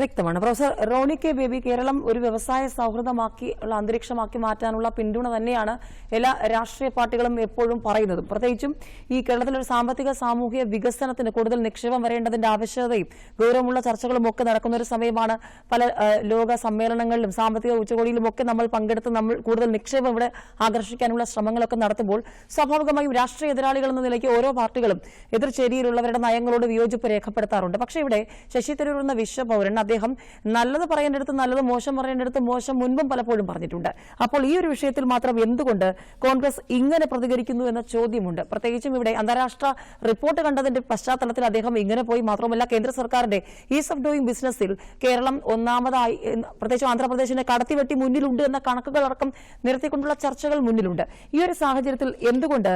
വ്യക്തമാണ്. Professor Roni K Baby Keralam ഒരു വ്യവസായ സൗഹൃദമാക്കി ഉള്ള അന്തരീക്ഷമാക്കി മാറ്റാനുള്ള പിന്തുണ തന്നെയാണ് എല്ലാ രാഷ്ട്രീയ പാർട്ടികളും എപ്പോഴും പറയുന്നത്. പ്രത്യേകിച്ചും ഈ കേരളത്തിലെ ഒരു സാമ്പത്തിക സാമൂഹിക വികസനത്തിന് കൂടുതൽ നിക്ഷേപം വരേണ്ടതിന്റെ ആവശ്യകതയും ഗൗരവമുള്ള ചർച്ചകളും ഒക്കെ നടക്കുന്ന ഒരു സമയമാണ് പല ലോക സമ്മേളനങ്ങളിലും സാമ്പത്തിക ഉച്ചകോടിയിലും ഒക്കെ നമ്മൾ പങ്കെടുത്ത് നമ്മൾ കൂടുതൽ നിക്ഷേപം ഇവിടെ ആകർഷിക്കാനുള്ള ശ്രമങ്ങളൊക്കെ നടത്തുമ്പോൾ സ്വാഭാവികമായും രാഷ്ട്രീയ എതിരാളികൾ എന്ന നിലയ്ക്ക് ഓരോ പാർട്ടികളും എതിർചേരിയിലുള്ളവരുടെ നയങ്ങളോട് വിയോജിപ്പ് രേഖപ്പെടുത്താറുണ്ട്. പക്ഷേ ഇവിടെ ശശി തരൂർ എന്ന വിശ്വപൗരൻ അദ്ദേഹം നല്ലത് പറയേണ്ടടുത്ത് നല്ലത് മോശം പറയേണ്ടടുത്ത് മോശം മുൻപും പലപ്പോഴും പറഞ്ഞിട്ടുണ്ട്. അപ്പോൾ ഈ ഒരു വിഷയത്തിൽ മാത്രം എന്തുകൊണ്ട് കോൺഗ്രസ് ഇങ്ങനെ പ്രതികരിക്കുന്നു എന്ന ചോദ്യമുണ്ട്. പ്രത്യേകിച്ചും ഇവിടെ അന്താരാഷ്ട്ര റിപ്പോർട്ട് കണ്ടതിന്റെ പശ്ചാത്തലത്തിൽ അദ്ദേഹം ഇങ്ങനെ പോയി മാത്രമല്ല കേന്ദ്ര സർക്കാരിന്റെ ഈസ് ഓഫ് ഡൂയിങ് ബിസിനസ്സിൽ കേരളം ഒന്നാമതായി പ്രത്യേകിച്ച് ആന്ധ്രാപ്രദേശിനെ കടത്തിവെട്ടി മുന്നിലുണ്ട് എന്ന കണക്കുകളടക്കം നിരത്തിക്കൊണ്ടുള്ള ചർച്ചകൾ മുന്നിലുണ്ട്. ഈ ഒരു സാഹചര്യത്തിൽ എന്തുകൊണ്ട്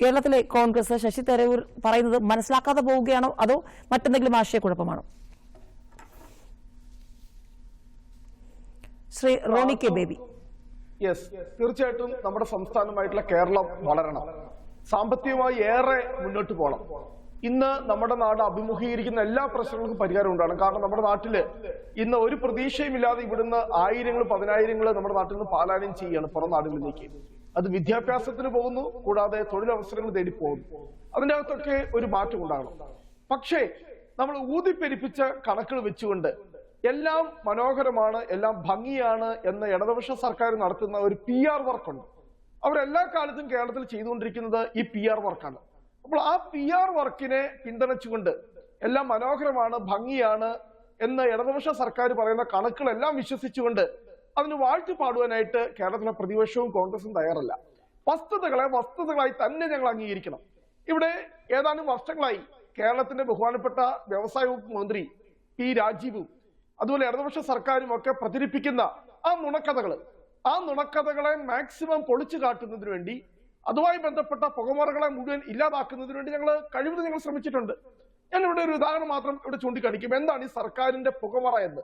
കേരളത്തിലെ കോൺഗ്രസ് ശശി തരൂർ പറയുന്നത് മനസ്സിലാക്കാതെ പോവുകയാണോ അതോ മറ്റെന്തെങ്കിലും ആശയക്കുഴപ്പമാണോ? ശ്രീ റോണി കെ ബേബി. യെസ് തീർച്ചയായിട്ടും നമ്മുടെ സംസ്ഥാനമായിട്ടുള്ള കേരളം വളരണം. സാമ്പത്തികമായി ഏറെ മുന്നോട്ട് പോകണം. ഇന്ന് നമ്മുടെ നാട് അഭിമുഖീകരിക്കുന്ന എല്ലാ പ്രശ്നങ്ങൾക്കും പരിഹാരം ഉണ്ടാകണം. കാരണം നമ്മുടെ നാട്ടിൽ ഇന്ന് ഒരു പ്രതീക്ഷയും ഇല്ലാതെ ഇവിടുന്ന് ആയിരങ്ങൾ പതിനായിരങ്ങൾ നമ്മുടെ നാട്ടിൽ നിന്ന് പാലായനം ചെയ്യുകയാണ് പുറം നാടുകളിലേക്ക്. അത് വിദ്യാഭ്യാസത്തിന് പോകുന്നു കൂടാതെ തൊഴിലവസരങ്ങൾ തേടി പോകുന്നു. അതിന്റെ അകത്തൊക്കെ ഒരു മാറ്റം ഉണ്ടാകണം. പക്ഷേ നമ്മൾ ഊതിപ്പെരിപ്പിച്ച കണക്കുകൾ വെച്ചുകൊണ്ട് എല്ലാം മനോഹരമാണ് എല്ലാം ഭംഗിയാണ് എന്ന ഇടതുപക്ഷ സർക്കാർ നടത്തുന്ന ഒരു പി ആർ വർക്കുണ്ട് അവരെല്ലാ കാലത്തും കേരളത്തിൽ ചെയ്തുകൊണ്ടിരിക്കുന്നത് ഈ പി ആർ വർക്കാണ് അപ്പോൾ ആ പി ആർ വർക്കിനെ പിന്തുണച്ചുകൊണ്ട് എല്ലാം മനോഹരമാണ് ഭംഗിയാണ് എന്ന ഇടതുപക്ഷ സർക്കാർ പറയുന്ന കണക്കുകളെല്ലാം വിശ്വസിച്ചുകൊണ്ട് അതിന് വാഴ്ത്തി പാടുവാനായിട്ട് കേരളത്തിലെ പ്രതിപക്ഷവും കോൺഗ്രസും തയ്യാറല്ല. വസ്തുതകളെ വസ്തുതകളായി തന്നെ ഞങ്ങൾ അംഗീകരിക്കണം. ഇവിടെ ഏതാനും വർഷങ്ങളായി കേരളത്തിന്റെ ബഹുമാനപ്പെട്ട വ്യവസായ വകുപ്പ് മന്ത്രി പി രാജീവും അതുപോലെ ഇടതുപക്ഷ സർക്കാരും ഒക്കെ പ്രചരിപ്പിക്കുന്ന ആ നുണക്കഥകൾ. ആ നുണക്കഥകളെ മാക്സിമം പൊളിച്ചു കാട്ടുന്നതിന് വേണ്ടി അതുമായി ബന്ധപ്പെട്ട പുകമറകളെ മുഴുവൻ ഇല്ലാതാക്കുന്നതിന് വേണ്ടി ഞങ്ങൾ കഴിവതും ഞങ്ങൾ ശ്രമിച്ചിട്ടുണ്ട്. ഞാൻ ഇവിടെ ഒരു ഉദാഹരണം മാത്രം ഇവിടെ ചൂണ്ടിക്കാണിക്കും. എന്താണ് ഈ സർക്കാരിന്റെ പുകമറ എന്ന്?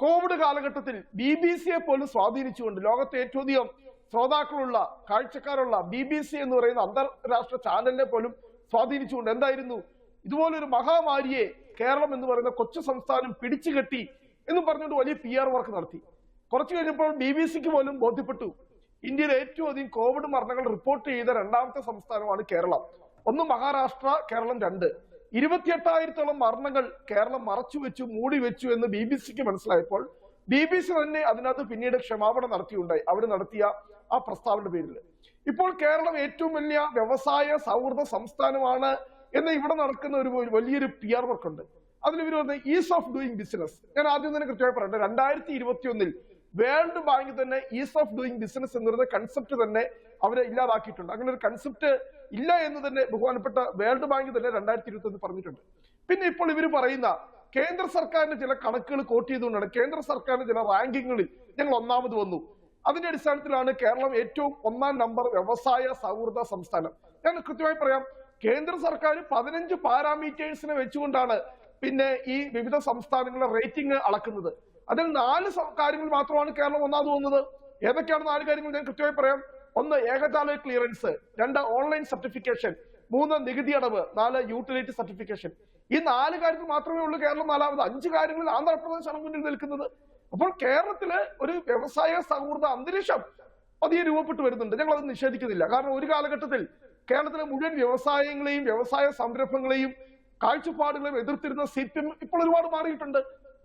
കോവിഡ് കാലഘട്ടത്തിൽ ബി ബി സിയെ പോലും സ്വാധീനിച്ചുകൊണ്ട് ലോകത്തെ ഏറ്റവും അധികം ശ്രോതാക്കളുള്ള കാഴ്ചക്കാരുള്ള ബി ബി സി എന്ന് പറയുന്ന അന്താരാഷ്ട്ര ചാനലിനെ പോലും സ്വാധീനിച്ചുകൊണ്ട് എന്തായിരുന്നു? ഇതുപോലൊരു മഹാമാരിയെ കേരളം എന്ന് പറയുന്ന കൊച്ചു സംസ്ഥാനം പിടിച്ചുകെട്ടി എന്ന് പറഞ്ഞുകൊണ്ട് വലിയ പി ആർ വർക്ക് നടത്തി. കുറച്ചു കഴിഞ്ഞപ്പോൾ ബി ബി സിക്ക് പോലും ബോധ്യപ്പെട്ടു. ഇന്ത്യയിൽ ഏറ്റവും അധികം കോവിഡ് മരണങ്ങൾ റിപ്പോർട്ട് ചെയ്ത രണ്ടാമത്തെ സംസ്ഥാനമാണ് കേരളം. ഒന്ന് മഹാരാഷ്ട്ര കേരളം രണ്ട്. ഇരുപത്തിയെട്ടായിരത്തോളം മരണങ്ങൾ കേരളം മറച്ചു വെച്ചു മൂടി വെച്ചു എന്ന് ബി ബി സിക്ക് മനസ്സിലായപ്പോൾ ബി ബി സി തന്നെ അതിനകത്ത് പിന്നീട് ക്ഷമാപണം നടത്തിയുണ്ടായി. അവർ നടത്തിയ ആ പ്രസ്താവനയുടെ പേരിൽ ഇപ്പോൾ കേരളം ഏറ്റവും വലിയ വ്യവസായ സൗഹൃദ സംസ്ഥാനമാണ് എന്ന് ഇവിടെ നടക്കുന്ന ഒരു വലിയൊരു പി ആർ വർക്ക് ഉണ്ട്. അതിൽ ഇവർ ഈസ് ഓഫ് ഡൂയിങ് ബിസിനസ് ഞാൻ ആദ്യം തന്നെ കൃത്യമായി പറയട്ടെ രണ്ടായിരത്തി ഇരുപത്തി ഒന്നിൽ വേൾഡ് ബാങ്ക് തന്നെ ഈസ് ഓഫ് ഡൂയിങ് ബിസിനസ് എന്ന് പറയുന്ന കൺസെപ്റ്റ് തന്നെ അവരെ ഇല്ലാതാക്കിയിട്ടുണ്ട്. അങ്ങനെ ഒരു കൺസെപ്റ്റ് ഇല്ല എന്ന് തന്നെ ബഹുമാനപ്പെട്ട വേൾഡ് ബാങ്ക് തന്നെ രണ്ടായിരത്തി ഇരുപത്തി ഒന്ന് പറഞ്ഞിട്ടുണ്ട്. പിന്നെ ഇപ്പോൾ ഇവർ പറയുന്ന കേന്ദ്ര സർക്കാരിന്റെ ചില കണക്കുകൾ കോട്ട് ചെയ്തുകൊണ്ടാണ് കേന്ദ്ര സർക്കാരിന്റെ ചില റാങ്കിങ്ങുകളിൽ ഞങ്ങൾ ഒന്നാമത് വന്നു. അതിന്റെ അടിസ്ഥാനത്തിലാണ് കേരളം ഏറ്റവും ഒന്നാം നമ്പർ വ്യവസായ സൗഹൃദ സംസ്ഥാനം. ഞാൻ കൃത്യമായി പറയാം കേന്ദ്ര സർക്കാർ പതിനഞ്ച് പാരാമീറ്റേഴ്സിനെ വെച്ചുകൊണ്ടാണ് പിന്നെ ഈ വിവിധ സംസ്ഥാനങ്ങളുടെ റേറ്റിംഗ് അളക്കുന്നത്. അതിൽ നാല് കാര്യങ്ങൾ മാത്രമാണ് കേരളം ഒന്നാമത് വന്നത് ഏതൊക്കെയാണ് നാല് കാര്യങ്ങൾ ഞാൻ കൃത്യമായി പറയാം. ഒന്ന് ഏകജാല ക്ലിയറൻസ്. രണ്ട് ഓൺലൈൻ സർട്ടിഫിക്കേഷൻ. മൂന്ന് നികുതി അടവ്. നാല് യൂട്ടിലിറ്റി സർട്ടിഫിക്കേഷൻ. ഈ നാല് കാര്യത്തിൽ മാത്രമേ ഉള്ളൂ കേരളം നാലാമത്. അഞ്ച് കാര്യങ്ങളിൽ ആന്ധ്രാപ്രദേശാണ് മുന്നിൽ നിൽക്കുന്നത്. അപ്പോൾ കേരളത്തിൽ ഒരു വ്യവസായ സൗഹൃദ അന്തരീക്ഷം പതിയെ രൂപപ്പെട്ടു വരുന്നുണ്ട്. ഞങ്ങൾ അത് നിഷേധിക്കുന്നില്ല. കാരണം ഒരു കാലഘട്ടത്തിൽ കേരളത്തിലെ മുഴുവൻ വ്യവസായങ്ങളെയും വ്യവസായ സംരംഭങ്ങളെയും കാഴ്ചപ്പാടുകളെയും എതിർത്തിരുന്ന സിപിഎം ഇപ്പോൾ ഒരുപാട് മാറിയിട്ടുണ്ട്.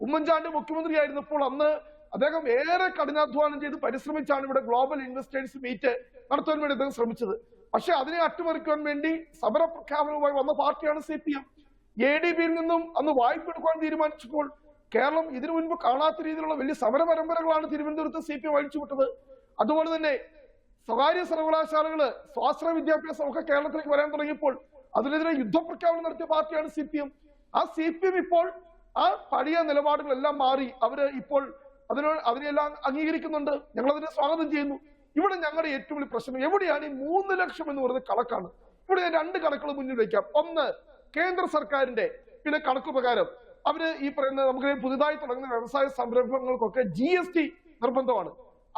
ഉമ്മൻചാണ്ടി മുഖ്യമന്ത്രിയായിരുന്നപ്പോൾ അന്ന് അദ്ദേഹം ഏറെ കഠിനാധ്വാനം ചെയ്ത് പരിശ്രമിച്ചാണ് ഇവിടെ ഗ്ലോബൽ ഇൻവെസ്റ്റേഴ്സ് മീറ്റ് നടത്താൻ വേണ്ടി അദ്ദേഹം ശ്രമിച്ചത്. പക്ഷെ അതിനെ അട്ടിമറിക്കാൻ വേണ്ടി സമര പ്രഖ്യാപനവുമായി വന്ന പാർട്ടിയാണ് C P M. A D ബിയിൽ നിന്നും അന്ന് വായ്പ എടുക്കാൻ തീരുമാനിച്ചപ്പോൾ കേരളം ഇതിനു മുൻപ് കാണാത്ത രീതിയിലുള്ള വലിയ സമര പരമ്പരകളാണ് തിരുവനന്തപുരത്ത് സി പി എം അഴിച്ചുവിട്ടത്. അതുപോലെ തന്നെ സ്വകാര്യ സർവകലാശാലകൾ സ്വാശ്രയ വിദ്യാഭ്യാസം ഒക്കെ കേരളത്തിലേക്ക് വരാൻ തുടങ്ങിയപ്പോൾ അതിനെതിരെ യുദ്ധപ്രഖ്യാപനം നടത്തിയ പാർട്ടിയാണ് സി പി എം. ആ സി പി എം ഇപ്പോൾ ആ പഴയ നിലപാടുകളെല്ലാം മാറി. അവർ ഇപ്പോൾ അതിനോ അതിനെല്ലാം അംഗീകരിക്കുന്നുണ്ട്. ഞങ്ങൾ അതിനെ സ്വാഗതം ചെയ്യുന്നു. ഇവിടെ ഞങ്ങളുടെ ഏറ്റവും വലിയ പ്രശ്നം എവിടെയാണ് ഈ മൂന്ന് ലക്ഷം എന്ന് പറയുന്ന കണക്കാണ്. ഇവിടെ ഞാൻ രണ്ട് കണക്കുകൾ മുന്നിൽ വയ്ക്കാം. ഒന്ന് കേന്ദ്ര സർക്കാരിന്റെ പിന്നെ കണക്ക് പ്രകാരം അവർ ഈ പറയുന്ന നമുക്ക് പുതുതായി തുടങ്ങുന്ന വ്യവസായ സംരംഭങ്ങൾക്കൊക്കെ ജി എസ് ടി നിർബന്ധമാണ്.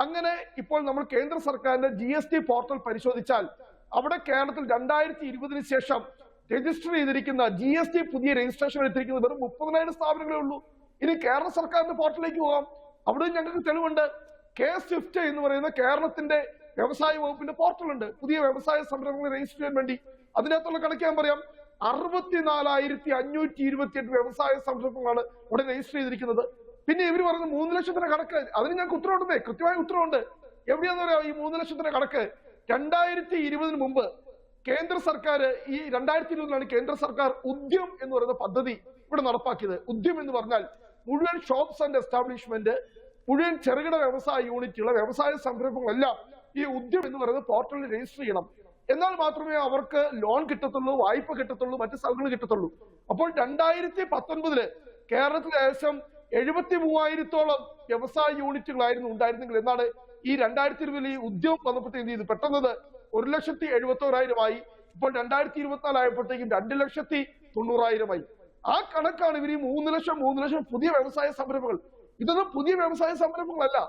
അങ്ങനെ ഇപ്പോൾ നമ്മൾ കേന്ദ്ര സർക്കാരിന്റെ ജി എസ് ടി പോർട്ടൽ പരിശോധിച്ചാൽ അവിടെ കേരളത്തിൽ രണ്ടായിരത്തി ഇരുപതിന് ശേഷം രജിസ്റ്റർ ചെയ്തിരിക്കുന്ന ജി എസ് ടി പുതിയ രജിസ്ട്രേഷൻ എടുത്തിരിക്കുന്നത് വെറും മുപ്പതിനായിരം സ്ഥാപനങ്ങളേ ഉള്ളൂ. ഇനി കേരള സർക്കാരിന്റെ പോർട്ടലിലേക്ക് പോകാം. അവിടെ ഞങ്ങൾക്ക് തെളിവുണ്ട്. കെ സ്വിഫ്റ്റ് എന്ന് പറയുന്ന കേരളത്തിന്റെ വ്യവസായ വകുപ്പിന്റെ പോർട്ടലുണ്ട് പുതിയ വ്യവസായ സംരംഭങ്ങൾ രജിസ്റ്റർ ചെയ്യാൻ വേണ്ടി. അതിനകത്തുള്ള കണക്ക് ഞാൻ പറയാം. അറുപത്തിനാലായിരത്തി അഞ്ഞൂറ്റി ഇരുപത്തിയെട്ട് വ്യവസായ സംരംഭങ്ങളാണ് ഇവിടെ രജിസ്റ്റർ ചെയ്തിരിക്കുന്നത്. പിന്നെ ഇവർ പറയുന്ന മൂന്ന് ലക്ഷത്തിന്റെ കണക്ക്. അതിന് ഞങ്ങൾക്ക് ഉത്തരവുണ്ടെന്നേ. കൃത്യമായ ഉത്തരവുണ്ട്. എവിടെയാന്ന് പറയാം ഈ മൂന്ന് ലക്ഷത്തിന്റെ കണക്ക്? രണ്ടായിരത്തി ഇരുപതിന് മുമ്പ് കേന്ദ്ര സർക്കാർ ഈ രണ്ടായിരത്തി ഇരുപതിലാണ് കേന്ദ്ര സർക്കാർ ഉദ്യം എന്ന് പറയുന്ന പദ്ധതി ഇവിടെ നടപ്പാക്കിയത്. ഉദ്യം എന്ന് പറഞ്ഞാൽ മുഴുവൻ ഷോപ്സ് ആൻഡ് എസ്റ്റാബ്ലിഷ്മെന്റ് മുഴുവൻ ചെറുകിട വ്യവസായ യൂണിറ്റുകൾ വ്യവസായ സംരംഭങ്ങളെല്ലാം ഈ ഉദ്യം എന്ന് പറയുന്ന പോർട്ടലിൽ രജിസ്റ്റർ ചെയ്യണം. എന്നാൽ മാത്രമേ അവർക്ക് ലോൺ കിട്ടത്തുള്ളൂ വായ്പ കിട്ടത്തുള്ളൂ മറ്റു സ്ഥലങ്ങൾ കിട്ടത്തുള്ളൂ. അപ്പോൾ രണ്ടായിരത്തി പത്തൊൻപതിൽ കേരളത്തിൽ ഏകദേശം എഴുപത്തി മൂവായിരത്തോളം വ്യവസായ യൂണിറ്റുകളായിരുന്നു ഉണ്ടായിരുന്നെങ്കിൽ എന്നാണ് ഈ രണ്ടായിരത്തി ഇരുപതിൽ ഈ ഉദ്യോഗം വന്നപ്പോഴത്തേക്ക് എന്ത് ചെയ്തു? പെട്ടെന്നത് ഒരു ലക്ഷത്തി എഴുപത്തി ഓരായിരമായി ഇപ്പോൾ രണ്ടായിരത്തി ഇരുപത്തിനാല് ആയപ്പോഴത്തേക്കും രണ്ട് ലക്ഷത്തി തൊണ്ണൂറായിരമായി. ആ കണക്കാണ് ഇവർ ഈ മൂന്ന് ലക്ഷം മൂന്ന് ലക്ഷം പുതിയ വ്യവസായ സംരംഭങ്ങൾ. ഇതൊന്നും പുതിയ വ്യവസായ സംരംഭങ്ങളല്ല.